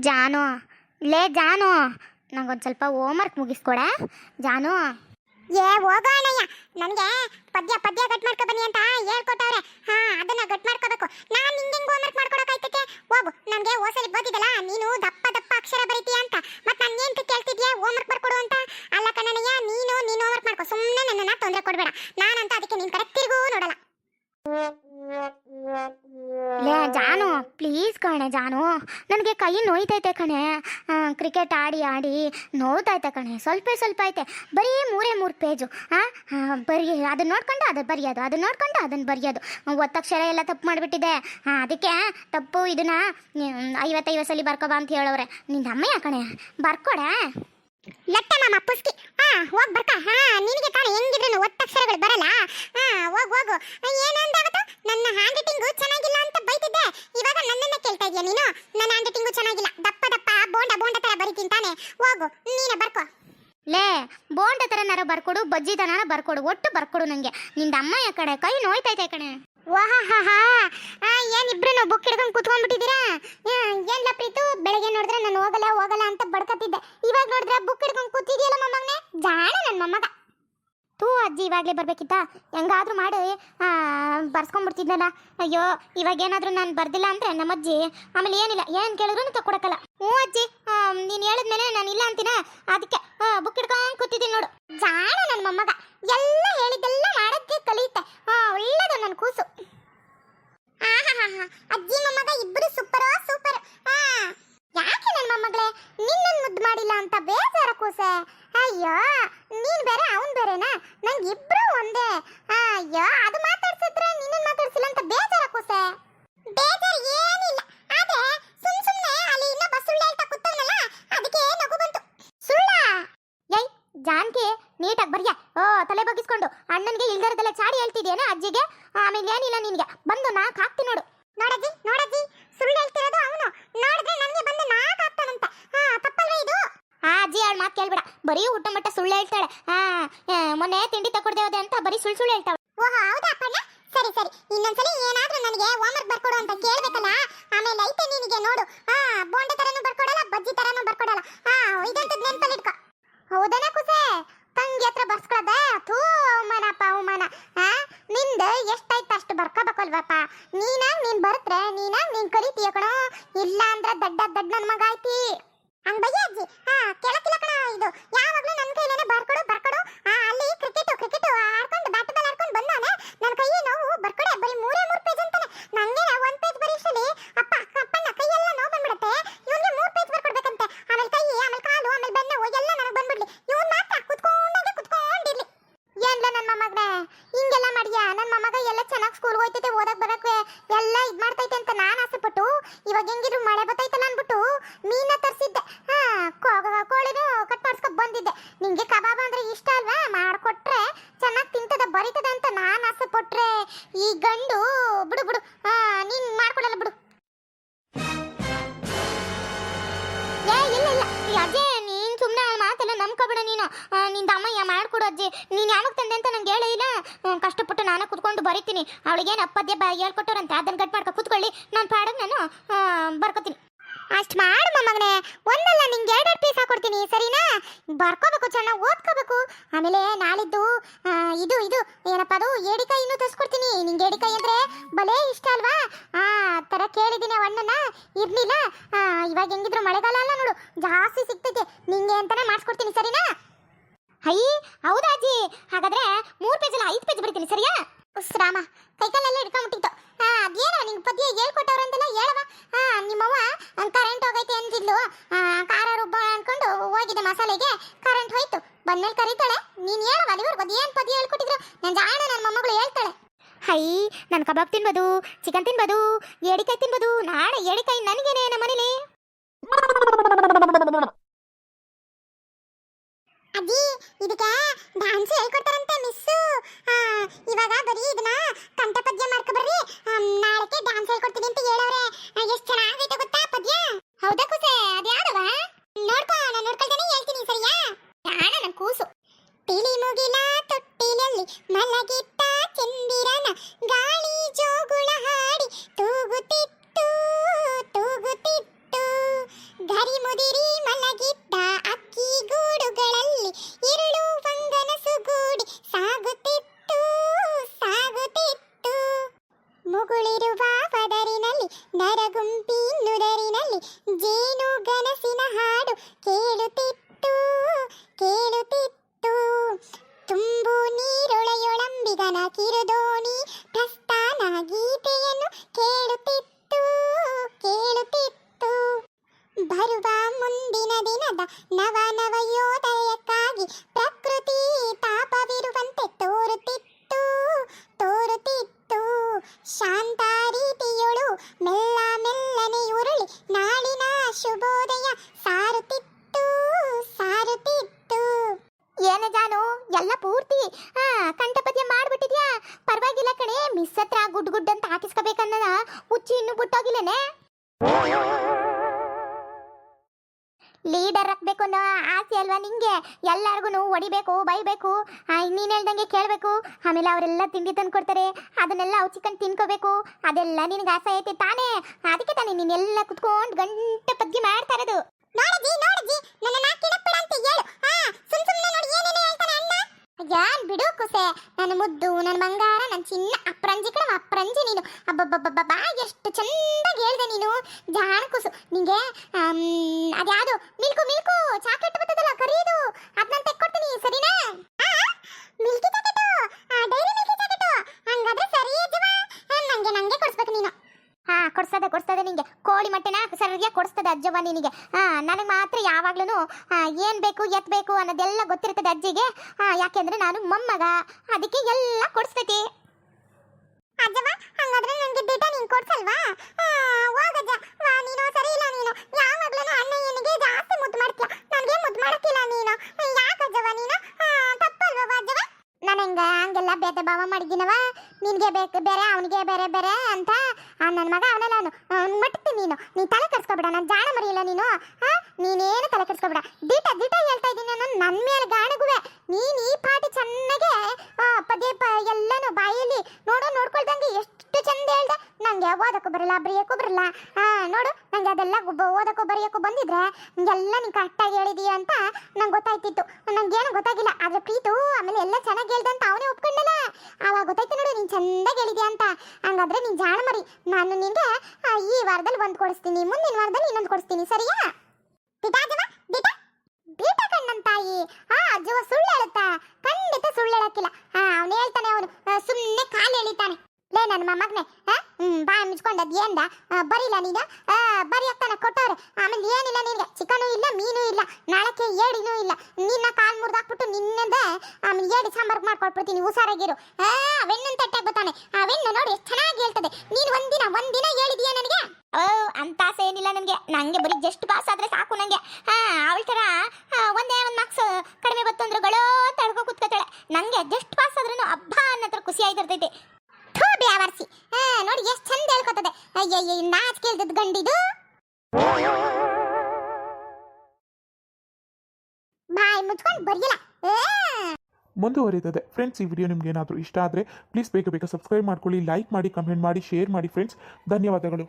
ಜಾನು. ಲೇ ಜಾನು ನಂಗೊಂದು ಸ್ವಲ್ಪ ಹೋಮ್ವರ್ಕ್ ಮುಗಿಸ್ಕೊಡ. ಜಾನು. ಏ ಹೋಗೋಣಯ್ಯ ನನಗೆ ಪದ್ಯ ಪದ್ಯ ಗಟ್ ಮಾಡ್ಕೊ ಬನ್ನಿ ಅಂತ ಹೇಳ್ಕೊಟ್ಟವ್ರೆ. ಹಾ, ಅದನ್ನ ಗಟ್ ಮಾಡ್ಕೋಬೇಕು. ನಾನು ನಿಂಗೆ ವರ್ಕ್ ಹೋಮ್ವರ್ಕ್ ಮಾಡ್ಕೊಡಕ್ಕಾಯ್ತೈತೆ? ಹೋಗು, ನನಗೆ ಓಸಲಿ ಓದಿದಲ್ಲ ನೀನು ದಪ್ಪ ದಪ್ಪ ಅಕ್ಷರ ಬರೀತೀಯ ಅಂತ. ಮತ್ತೆ ನಾನು ಏನು ಕೇಳ್ತಿದ್ಯಾ? ಹೋಮ್ವರ್ಕ್ ಬರ್ಕೊಡು ಅಂತ. ಅಲ್ಲ ಕಣ್ಣಯ್ಯ ನೀನು ನೀನು ಹೋಮ್ವರ್ಕ್ ಮಾಡ್ಕೊ. ಸುಮ್ಮನೆ ಕೈ ನೋಯ್ತೈತೆ ಕಣೆ. ಕ್ರಿಕೆಟ್ ಆಡಿ ಆಡಿ ನೋಯ್ತೈತೆ ಕಣೆ. ಸ್ವಲ್ಪ ಸ್ವಲ್ಪ ಐತೆ. ಬರೀ ಮೂರೇ, ಮೂರು ಪೇಜು ಹಾಂ ಬರೀ ಅದನ್ನ ನೋಡ್ಕೊಂಡು ಅದು ಬರೆಯೋದು ಅದನ್ನ ನೋಡ್ಕೊಂಡು ಅದನ್ನು ಬರೆಯೋದು. ಒತ್ತಕ್ಷರ ಎಲ್ಲ ತಪ್ಪು ಮಾಡಿಬಿಟ್ಟಿದೆ. ಅದಕ್ಕೆ ತಪ್ಪು ಇದನ್ನ ಐವತ್ತೈವತ್ತು ಸಲ ಬರ್ಕೋಬಾ ಅಂತ ಹೇಳೋವ್ರೆ. ನಿನ್ನ ಅಮ್ಮಯ್ಯ ಕಣೆ. ಬರ್ಕೊಡೆ? ಲಟ್ಟ ಮಾಮ ಪುಸ್ಕಿ ಹಾ ಹೋಗ್ ಬರ್ಕ. ಹಾ, ನಿನಗೆ ತಾನೇ ಹೆಂಗಿದ್ರು ಒತ್ತಕ್ಷರಗಳು ಬರಲ್ಲ. ಹಾ ಹೋಗ್, ಹೋಗು. ಏನಂದಾವತ್ತು? ನನ್ನ ಹ್ಯಾಂಡ್ ರೈಟಿಂಗು ಚೆನ್ನಾಗಿಲ್ಲ ಅಂತ ಬೈತಿದ್ದೆ ಇವಾಗ ನನ್ನನ್ನೇ ಕೇಳ್ತಾ ಇದೀಯ ನೀನು ನನ್ನ ಹ್ಯಾಂಡ್ ರೈಟಿಂಗು ಚೆನ್ನಾಗಿಲ್ಲ ದಪ್ಪ ದಪ್ಪ ಬೋಂಡ ಬೋಂಡ ತರ ಬರೀತೀನಿ ತಾನೆ ಹೋಗು ನೀನೇ ಬರ್ಕೋ. ಲೇ ಬೋಂಡ ಥರನಾರ ಬರ್ಕೊಡು ಬಜ್ಜಿ ಥರನಾರ ಬರ್ಕೊಡು ಒಟ್ಟು ಬರ್ಕೊಡು ನನಗೆ ನಿಂದ ಅಮ್ಮಯ್ಯ ಕಡೆ ಕೈ ನೋಯ್ತೈತೆ ಕಣೆ. ವಾಹಾಹಾ ಏನಿಬ್ರು ಬುಕ್ ಹಿಡ್ಕೊಂಡು ಕುತ್ಕೊಂಡ್ಬಿಟ್ಟಿದ್ದೀರಾ? ಏನ್ಲ ಪ್ರೀತು? ಬೆಳಗ್ಗೆ ನೋಡಿದ್ರೆ ನಾನು ಹೋಗಲ್ಲ ಹೋಗಲ್ಲ ಅಂತ ಬಡ್ಕತ್ತಿದ್ದೆ. ಇವಾಗ ನೋಡಿದ್ರೆ ಬುಕ್ ಹಿಡ್ಕೊಂಡು ಕೂತಿದ್ಯಲ್ಲ ಮೊಮ್ಮಗನೇ? ಜಾಣ ನನ್ನ ಮೊಮ್ಮಗ. ತೂ ಅಜ್ಜಿ ಇವಾಗಲೇ ಬರ್ಬೇಕಿತ್ತಾ? ಹೆಂಗಾದ್ರೂ ಮಾಡಿ. ಬರ್ಸ್ಕೊಂಡ್ಬಿಡ್ತಿದ್ನಲ್ಲ. ಅಯ್ಯೋ, ಇವಾಗ ಏನಾದರೂ ನಾನು ಬರ್ದಿಲ್ಲ ಅಂದರೆ ನಮ್ಮಜ್ಜಿ ಆಮೇಲೆ ಏನಿಲ್ಲ, ಏನು ಕೇಳಿದ್ರು ತಗೊಡಕ್ಕಲ್ಲ ಹ್ಞೂ ಅಜ್ಜಿ ನೀನು ಹೇಳಿದ್ಮೇಲೆ ನಾನು ಇಲ್ಲ ಅಂತೀನ? ಅದಕ್ಕೆ ಬುಕ್ ಹಿಡ್ಕೊಂಡು ಕೂತಿದ್ದೀನಿ ನೋಡು. ಜಾಣ ನನ್ನ ಮೊಮ್ಮಗ. ಎಲ್ಲ ಹೇಳಿದ್ದೆಲ್ಲ ಮಾಡೋಕ್ಕೆ ಕಲಿಯುತ್ತೆ ಹಾ ಒಳ್ಳೇದು ನನ್ನ ಕೂಸು ಆಹಾಹಾಹಾ, ಅಜ್ಜಿ ಮೊಮ್ಮಗ ಇಬ್ರು ಸೂಪರ್ ಸೂಪರ್ ಹಾ ಯಾಕೆ ನನ್ನ ಮೊಮ್ಮಗಳೇ ನಿನ್ನನ್ನು ಮುದ್ದು ಮಾಡಿಲ್ಲ ಅಂತ ಬೇಜಾರ ಕೂಸೆ ಅಯ್ಯೋ ನೀನ್ ಬೇರೆ ಅವನ್ ಬೇರೆನಾ ನಂಗೆ ಇಬ್ರು ಒಂದೇ ಅಯ್ಯೋ ಅದು ಮಾತಾಡ್ಸಿದ್ರೆ ನಿನ್ನನ್ನು ಮಾತಾಡ್ಸಿಲ್ಲ ಅಂತ ಬೇಜಾರ ಕೂಸೆ ಬೇಜಾರ್ ಏನಿಲ್ಲ ಆದ್ರೆ ಸುಮ್ ಸುಮ್ನೆ ಅಲ್ಲಿ ಇನ್ನೊಬ್ಬ ಸುಳ್ಳು ಹೇಳ್ತಾ ಕೂತವನಲ್ಲ ಅದಕ್ಕೆ ನಗು ಬಂತು ಸುಳ್ಳ ಏಯ್ ಜಾನ್ಕಿ ನೀಟಾಗಿ ಬರ್ಯ ಓ ತಲೆ ಬಗ್ಗಿಸ್ಕೊಂಡು ಅಣ್ಣನಿಗೆ ಇಲ್ದಿರೋದೆಲ್ಲ ಚಾಡಿ ಹೇಳ್ತಿದ್ಯೇನೆ ಅಜ್ಜಿಗೆ ಆಮೇಲೆ ಏನಿಲ್ಲ ನಿನಗೆ. ಬಂದು ನಾಲ್ಕು ಹಾಕ್ತೀನಿ ನೋಡು. ನೋಡಜ್ಜಿ ನೋಡಜ್ಜಿ. ಸುಳ್ಳು ಹೇಳ್ತಿರೋದು ಅವನು. ನೋಡಿದ್ರೆ ನನಗೆ ಬಂದು ನಾಕ್ ಆಗ್ತಾನಂತೆ ಹಾ ತಪ್ಪಲ್ವೇ ಇದು? ಆ ಅಜ್ಜಿ ಅವಳ ಮಾತು ಕೇಳ್ಬೇಡ. ಬರೀ ಊಟ ಮಟ್ಟ ಸುಳ್ಳು ಹೇಳ್ತಾಳೆ. ಆ, ಮೊನ್ನೆ ತಿಂಡಿ ತಕೊಡ್ದೆ ಹೋದೆ ಅಂತ ಬರೀ ಸುಳ್ಳು ಸುಳ್ಳು ಹೇಳ್ತಾಳೆ. ಓಹೋ ಹೌದಾ ಅಪ್ಪಣ್ಣ? ಸರಿ ಸರಿ. ಇನ್ನೊಂದ್ಸಲಿ ಏನಾದ್ರೂ ನನಗೆ ಹೋಮ್ವರ್ಕ್ ಬರ್ಕೊಡು ಅಂತ ಕೇಳ್ಬೇಕಲ್ಲ ಆಮೇಲೆ ಐತೆ ನಿನಗೆ ನೋಡು ಹಾ ಬೋಂಡ ತರನು ಬರ್ಕೊಡಲ್ಲ ಬಜ್ಜಿ ತರನು ಬರ್ಕೊಡಲ್ಲ ಹಾ ಇದಂತದ್ ನೆನ್ಪಲ್ಲಿ ಇಟ್ಕೋ ಹೌದನ ಕುಸೆ ತಂಗಿ ಹತ್ರ ಬರ್ಸ್ಕೊಳದೆ ಥೂ ಅವಮಾನಪ್ಪ ಅವಮಾನ ಹಾ ನಿಂದ ಎಷ್ಟಾಯ್ತು ಅಷ್ಟು ಬರ್ಕೋಬೇಕಲ್ವಪ್ಪ ನೀನಾಗ್ ನೀನ್ ಬರ್ತ್ರೆ ನೀನಾಗ್ ನೀನ್ ಕಲಿತೀಯ ಕಣೋ ಇಲ್ಲ ಅಂದ್ರೆ ದಡ್ಡ ದಡ್ಡ ನನ್ ಮಗ ಐತಿ. ಹಂಗ ಬಯ್ಯ ಅಜ್ಜಿ. ಹಾ ಕೆಳಕಿಲ್ಲ ಕಣ ಇದು. ಯಾವಾಗ್ಲೂ ನನ್ ಕೈಲೇನೆ ಬರ್ಕೊಡು ನಿಂದ ಅಮ್ಮಯ್ಯ ಮಾಡ್ಕೊಡು ಅಜ್ಜಿ. ನೀನು ಯಾವಾಗ ತಂದೆ ಅಂತ ನಂಗೆ ಹೇಳೇ ಇಲ್ಲ. ಕಷ್ಟಪಟ್ಟು ನಾನು ಕುತ್ಕೊಂಡು ಬರಿತೀನಿ. ಅವಳಿಗೇನು ಅಪ್ಪದ್ಯ ಬ ಹೇಳ್ಕೊಟ್ಟವ್ರಂತೆ. ಅದನ್ನ ಕಟ್ ಮಾಡ್ಕೊ ಕುತ್ಕೊಳ್ಳಿ. ನಾನು ಪಾಡಕ್ಕೆ ನಾನು ಬರ್ಕೋತೀನಿ. ಅಷ್ಟ್ ಮಾಡು ಮೊಮ್ಮಗನೇ ಒಂದಲ್ಲ, ನಿಂಗೆ ಎರಡೆರಡು ಪೀಸ್ ಹಾಕೊಡ್ತೀನಿ, ಸರಿನಾ? ಬರ್ಕೋಬೇಕು, ಚೆನ್ನಾಗಿ ಓದ್ಕೋಬೇಕು. ಆಮೇಲೆ ನಾಳಿದ್ದು ಇದು ಇದು, ಏನಪ್ಪ ಅದು? ಏಡಿಕಾಯಿನೂ ತರಿಸ್ಕೊಡ್ತೀನಿ. ನಿಂಗೆ ಏಡಿಕಾಯಿ ಅಂದ್ರೆ ಬಲೇ ಇಷ್ಟ ಅಲ್ವಾ? ಆ ಥರ ಕೇಳಿದ್ದೀನಿ ಅಣ್ಣನ. ಇರ್ಲಿಲ್ಲ. ಇವಾಗ ಹೆಂಗಿದ್ರು ಮಳೆಗಾಲ ಅಲ್ಲ ನೋಡು. ಜಾಸ್ತಿ ಸಿಗ್ತೈತೆ. ನಿಂಗೆ ಅಂತಾನೆ ಮಾಡಿಸ್ಕೊಡ್ತೀನಿ, ಸರಿನಾ? ಹೈ, ಹೌದಾ ಅಜ್ಜಿ? ಹಾಗಾದ್ರೆ ಮೂರು ಪೇಜ್ ಅಲ್ಲ, ಐದು ಪೇಜ್ ಬರಿತೀನಿ, ಸರಿಯಾ? ಉಸ್ರಾಮ ಕೈಕಾಲೆಲ್ಲ ಹಿಡ್ಕೊಂಡ್ಬಿಟ್ಟಿತ್ತು ಆ ಅದೇನೋ ನಿಂಗೆ ಪದ್ಯ ಹೇಳ್ಕೊಟ್ಟವ್ರಂತೆಲ್ಲ ಹೇಳವ? ಆ, ನಿಮ್ಮವ್ವ ಕರೆಂಟ್ ಹೋಗೈತೆ ಅಂದಿದ್ಲು. ಖಾರ ರುಬ್ಬ ಅನ್ಕೊಂಡು ಹೋಗಿದ್ದೆ ಮಸಾಲೆಗೆ. ಕರೆಂಟ್ ಹೋಯ್ತು. ಬಂದ್ಮೇಲೆ ಕರೀತಾಳೆ. ನೀನ್ ಹೇಳವ, ಅಲ್ಲಿವರೆಗೂ ಅದು ಏನ್ ಪದ್ಯ ಹೇಳ್ಕೊಟ್ಟಿದ್ರು? ನಾನು ಜಾಣ ನನ್ನ ಮೊಮ್ಮಗಳು ಹೇಳ್ತಾಳೆ. ಹೈ, ನಾನು ಕಬಾಬ್ ತಿನ್ಬೋದು, ಚಿಕನ್ ತಿನ್ಬೋದು ಎಡಿಕಾಯಿ ತಿನ್ಬೋದು, ನಾಳೆ ಎಡಿಕಾಯಿ ನನಗೇನೆ ನಮ್ಮ ಮನೇಲಿ. ಅಜ್ಜಿ ಇದಕ್ಕೆ ಡ್ಯಾನ್ಸ್ ಹೇಳ್ಕೊಡ್ತಾರಂತೆ ಮಿಸ್ಸು. ಇವಾಗ ಮುಗುಳಿರುವ ಪದರಿನಲ್ಲಿ ನರಗುಂಪಿನುದರಿನಲ್ಲಿ ಜೇನು ಗನಸಿನ ಹಾಡು ಕೇಳುತ್ತಿತ್ತು ಕೇಳುತ್ತಿತ್ತು. ತುಂಬು ನೀರೊಳೆಯೊಳಂಬಿಗನ ಕಿರುದೋಣಿ ಪ್ರಸ್ಥಾನ ಗೀತೆಯನ್ನು ಕೇಳುತ್ತಿತ್ತು. ಲೀಡರ್ ಹಾಕ್ಬೇಕು ಅನ್ನೋ ಆಸೆ ಅಲ್ವಾ ನಿಂಗೆ? ಎಲ್ಲಾರ್ಗು ಹೊಡಿಬೇಕು, ಬೈಬೇಕು ನೀನ್ ಹೇಳ್ದಂಗೆ ಕೇಳಬೇಕು. ಆಮೇಲೆ ಅವರೆಲ್ಲ ತಿಂಡಿ ತಂದು ಕೊಡ್ತಾರೆ, ಅದನ್ನೆಲ್ಲ ಅವು ಚಿಕನ್ ತಿನ್ಕೋಬೇಕು. ಅದೆಲ್ಲ ನಿನಗೆ ಆಸೆ ಐತೆ ತಾನೇ. ಅದಕ್ಕೆ ತಾನೇ ನೀನೆಲ್ಲ ಕುತ್ಕೊಂಡು ಗಂಟೆ ಪದ್ಯ ಮಾಡ್ತಾ ಇರೋದು ನೋಡಜಿ ನೋಡಜಿ ನನ್ನ ನಾಕಿನಪ್ಪಳ ಅಂತ ಹೇಳು ಹಾ ಸುಮ್ ಸುಮ್ನೆ ನೋಡಿ ಏನೇನು ಹೇಳ್ತಾನೆ ಅಣ್ಣ ಯಾನ್ ಬಿಡು ಕುಸೆ ನನ್ನ ಮುದ್ದು, ನನ್ನ ಬಂಗಾರ, ನನ್ನ ಚಿನ್ನ ಅಪ್ರಂಜಿ ಕಣ ಅಪ್ರಂಜಿ ನೀನು. ಅಬ್ಬಬ್ಬಬ್ಬಬ್ಬ, ಎಷ್ಟು ಚಂದಾಗಿ ಹೇಳ್ದೆ ನೀನು. ಜಾಣ ಕುಸು ನಿಂಗೆ ಅದ್ಯಾವುದು? ಮಿಲ್ಕು ಮಿಲ್ಕು ಚಾಕ್ಲೇಟ್ ಬರ್ತದಲ್ಲ ಕರೀದು ಅದನ್ನ ತೆಕ್ಕೊಡ್ತೀನಿ ಸರಿನಾ milk packet dairy milk packet ಹಂಗಾದ್ರೆ ಸರಿ ಅಜ್ಜವ ನಂಗೆ ನಂಗೆ ಕೊಡಿಸ್ಬೇಕು ನೀನು ಹಾ ಕೊಡ್ಸ್ತದೆ ಕೊಡ್ಸ್ತದೆ ನಿಂಗೆ ಕೋಳಿ ಮೊಟ್ಟೆನ ಸರಿಯಾಗಿ ಕೊಡಿಸ್ತದೆ ಅಜ್ಜವ್ವ ನಿನಗೆ. ನನಗೆ ಮಾತ್ರ ಯಾವಾಗ್ಲೂ ಏನು ಬೇಕು, ಎತ್ ಬೇಕು ಅನ್ನೋದೆಲ್ಲ ಗೊತ್ತಿರ್ತದೆ ಅಜ್ಜಿಗೆ. ಯಾಕೆಂದ್ರೆ ನಾನು ಮೊಮ್ಮಗ. ಅದಕ್ಕೆ ಎಲ್ಲ ಕೊಡಿಸ್ತೈತಿ ಅಜ್ಜವ್ವ, ಹಂಗಾದ್ರೆ ನನಗೆ ದಿಟ ನೀನು ಕೊಡ್ಸಲ್ವಾ? ಹೋಗಜ್ಜ ನೀನು ಸರಿ ಇಲ್ಲ ನೀನು. ಯಾವಾಗ್ಲೂ ಅಣ್ಣಯ್ಯನಿಗೆ ಜಾಸ್ತಿ ಮುದ್ದು ಮಾಡ್ತೀಯ? ನನಗೆ ಮುದ್ದು ಮಾಡಕ್ಕಿಲ್ಲ ನೀನು. ಯಾಕಜ್ಜವ ನೀನು? ತಪ್ಪಲ್ವಾ ಅಜ್ಜವ ನಾನು ಹಿಂಗ, ಹಂಗೆಲ್ಲ ಬೇತೆ ಭಾವ ಮಾಡಿದ್ದೀನವ ನಿನಗೆ ಬೇಕು, ಬೇರೆ, ಅವನಿಗೆ ಬೇರೆ ಬೇರೆ ಅಂತ. ನನ್ನ ಮಗ ಅವನಲ್ಲ ಅವನು ಮಟ್ಟ ನೀನು. ನೀ ತಲೆ ಕೆಡ್ಸ್ಕೊಬೇಡ, ನಾನು ಜಾಣ ಮರಿಯಿಲ್ಲ ನೀನು. ಹಾ ನೀನೇನು ತಲೆ ಕೆಡ್ಸ್ಕೊಬೇಡ. ದಿಟ ದಿಟ ಹೇಳ್ತಾ ಇದ್ದೀನಿ ನಾನು. ನನ್ನ ಮೇಲೆ ಗಾಣಗುವೆ. ನೀನು ಈ ಪಾಟಿ ಚೆನ್ನಾಗೆ ಪದೇ ಪ ಎಲ್ಲನೂ ಬಾಯಲ್ಲಿ ನೋಡೋ, ನೋಡ್ಕೊಳ್ದಂಗೆ ಎಷ್ಟು ಚಂದ ಹೇಳ್ದೆ, ನಂಗೆ ಓದಕ್ಕೂ ಬರಲ್ಲ, ಬರೆಯಕ್ಕೂ ಬರಲ್ಲ. ಹಾ ನೋಡು, ನಂಗೆ ಅದೆಲ್ಲ ಓದಕ್ಕೂ ಬರೆಯಕ್ಕೂ ಬಂದಿದ್ರೆ ಎಲ್ಲ ನೀನು ಕರೆಕ್ಟಾಗಿ ಹೇಳಿದೀಯ ಅಂತ ನಂಗೆ ಗೊತ್ತಾಯ್ತಿತ್ತು. ನಂಗೇನು ಗೊತ್ತಾಗಿಲ್ಲ, ಆದ್ರೆ ಪ್ರೀತು ಆಮೇಲೆ ಎಲ್ಲ ಚೆನ್ನಾಗಿ ಹೇಳ್ದೆ ಅಂತ ಅವನೇ ಒಪ್ಕೊಂಡಲ್ಲ. ಆವಾಗ ಗೊತ್ತಾಯ್ತು ನೋಡು, ನೀನು ಚಂದಾಗಿ ಹೇಳಿದೀಯ ಅಂತ. ಹಂಗಾದ್ರೆ ನೀನು ಜಾಣ ಮರಿ. ನಾನು ನಿಂಗೆ ಈ ವಾರದಲ್ಲಿ ಒಂದು ಕೊಡಿಸ್ತೀನಿ, ಮುಂದಿನ ವಾರದಲ್ಲಿ ಇನ್ನೊಂದು ಕೊಡಿಸ್ತೀನಿ, ಸರಿಯಾ? ಕಣ್ಣನ್ ತಾಯಿ. ಆ ಅಜ್ಜವ ಸುಳ್ಳು ಹೇಳುತ್ತಾ? ಖಂಡಿತ ಸುಳ್ಳು ಹೇಳಕ್ಕಿಲ್ಲ. ಅವನು ಹೇಳ್ತಾನೆ, ಅವನು ಸುಮ್ಮನೆ ಕಾಲು ಎಳಿತಾನೆ. ನನ್ನ ಹ್ಮ್, ಬಾ ಮುಚ್ಕೊಂಡು ಅದ್ ಏನ್ದ ಬರಿಲ್ಲ ಬರಿ ಆಗ್ತಾನೆ ಕೊಟ್ಟವ್ರೆ. ಆಮೇಲೆ ಏನಿಲ್ಲ ನಿನಗೆ? ಚಿಕನು ಇಲ್ಲ, ಮೀನು ಇಲ್ಲ. ನಾಳಕ್ಕೆ ಏಡಿನೂ ಇಲ್ಲ. ನಿನ್ನ ಕಾಲ್ ಮುರಿದಾಕ್ಬಿಟ್ಟು ನಿನ್ನದ, ಆಮೇಲೆ ಏಡಿ ಸಾಂಬಾರ್ ಮಾಡ್ಕೊಟ್ಬಿಡ್ತೀನಿ, ಹುಷಾರಾಗಿರು. ಆ ತಟ್ಟೆ ಬರ್ತಾನೆ ಅವೆಣ್ಣ ನೋಡಿ ಎಷ್ಟು ಚೆನ್ನಾಗಿ ಹೇಳ್ತದೆ. ನೀನು ಒಂದಿನ ಒಂದಿನ ಹೇಳಿದೀಯ ನನಗೆ? ಓ, ಅಂತ ಏನಿಲ್ಲ ನನಗೆ. ನಂಗೆ ಬರೀ ಜಸ್ಟ್ ಪಾಸ್ ಆದ್ರೆ ಸಾಕು ನಂಗೆ. ಹಾ, ಅವಳ ಒಂದೇ ಒಂದು ಮಾರ್ಕ್ಸ್ ಕಡಿಮೆ ಬತ್ತು ಅಂದ್ರೆ ಗಳೋ ತಡ್ಕೊ ಕುತ್ಕೋತಾಳೆ. ನಂಗೆ ಜಸ್ಟ್ ಪಾಸ್ ಆದ್ರೂ ಹಬ್ಬ ಅನ್ನೋ ಖುಷಿ ಆಗಿರ್ತೈತಿ ಥೂ ಬ್ಯಾವರ್ಸಿ ಹಾ ನೋಡಿ ಎಷ್ಟು ಚಂದ ಹೇಳ್ಕೊತದೆ ನಾಚಿಕೆ ಇಲ್ದದ್ ಗಂಡಿದು? ಮುಚ್ಕೊಂಡು ಮುಂದುವರಿತದೆ. ಫ್ರೆಂಡ್ಸ್ ಈ ವಿಡಿಯೋ ನಿಮ್ಗೆ ಏನಾದರೂ ಇಷ್ಟ ಆದರೆ ಪ್ಲೀಸ್ ಬೇಗ ಬೇಗ ಸಬ್ಸ್ಕ್ರೈಬ್ ಮಾಡ್ಕೊಳ್ಳಿ ಲೈಕ್ ಮಾಡಿ ಕಮೆಂಟ್ ಮಾಡಿ ಶೇರ್ ಮಾಡಿ ಫ್ರೆಂಡ್ಸ್ ಧನ್ಯವಾದಗಳು.